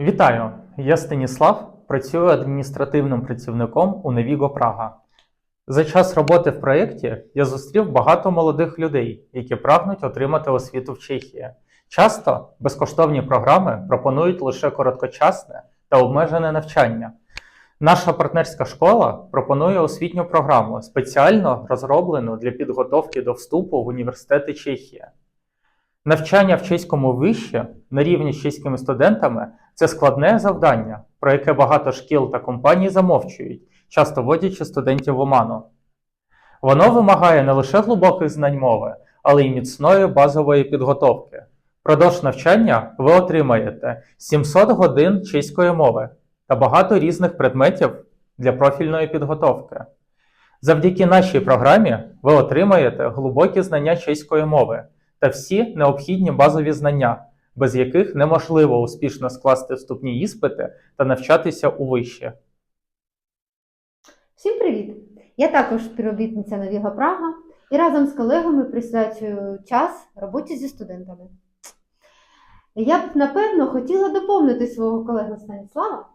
Вітаю! Я Станіслав, працюю адміністративним працівником у Навіго Прага. За час роботи в проєкті я зустрів багато молодих людей, які прагнуть отримати освіту в Чехії. Часто безкоштовні програми пропонують лише короткочасне та обмежене навчання. Наша партнерська школа пропонує освітню програму, спеціально розроблену для підготовки до вступу в університети Чехії. Навчання в чеському виші на рівні з чеськими студентами це складне завдання, про яке багато шкіл та компаній замовчують, часто вводячи студентів в оману. Воно вимагає не лише глибоких знань мови, але й міцної базової підготовки. Продовж навчання ви отримаєте 700 годин чеської мови та багато різних предметів для профільної підготовки. Завдяки нашій програмі ви отримаєте глибокі знання чеської мови та всі необхідні базові знання, без яких неможливо успішно скласти вступні іспити та навчатися у виші. Всім привіт! Я також співробітниця Навіга Прага і разом з колегами присвячую час роботі зі студентами. Я б напевно хотіла доповнити свого колегу Станіслава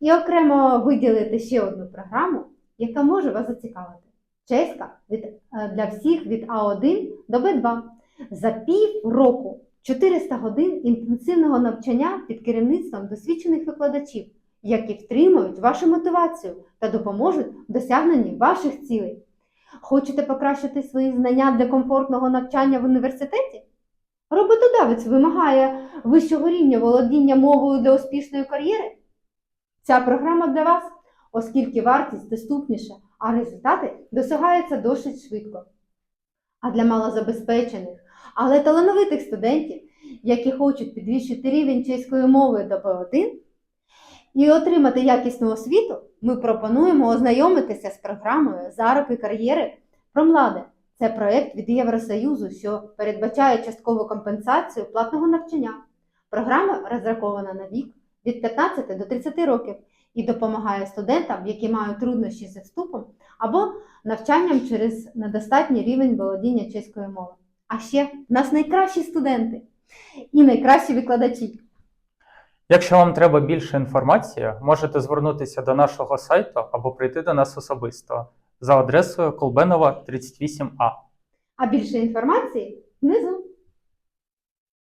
і окремо виділити ще одну програму, яка може вас зацікавити. Чеська від, е, для всіх від А1 до Б2 за пів року 400 годин інтенсивного навчання під керівництвом досвідчених викладачів які втримують вашу мотивацію та допоможуть в досягненні ваших цілей. Хочете покращити свої знання для комфортного навчання в університеті? Роботодавець вимагає вищого рівня володіння мовою для успішної кар'єри? Ця програма для вас, оскільки вартість доступніша, а результати досягаються досить швидко. А для малозабезпечених, але талановитих студентів, які хочуть підвищити рівень чеської мови до B1, і отримати якісну освіту, ми пропонуємо ознайомитися з програмою Зароки кар'єри «Промладе». Це проєкт від Євросоюзу, що передбачає часткову компенсацію платного навчання. Програма розрахована на вік від 15 до 30 років і допомагає студентам, які мають труднощі зі вступом або навчанням через недостатній рівень володіння чеської мови. А ще в нас найкращі студенти і найкращі викладачі. Якщо вам треба більше інформації, можете звернутися до нашого сайту або прийти до нас особисто за адресою Колбенова 38А. А більше інформації внизу.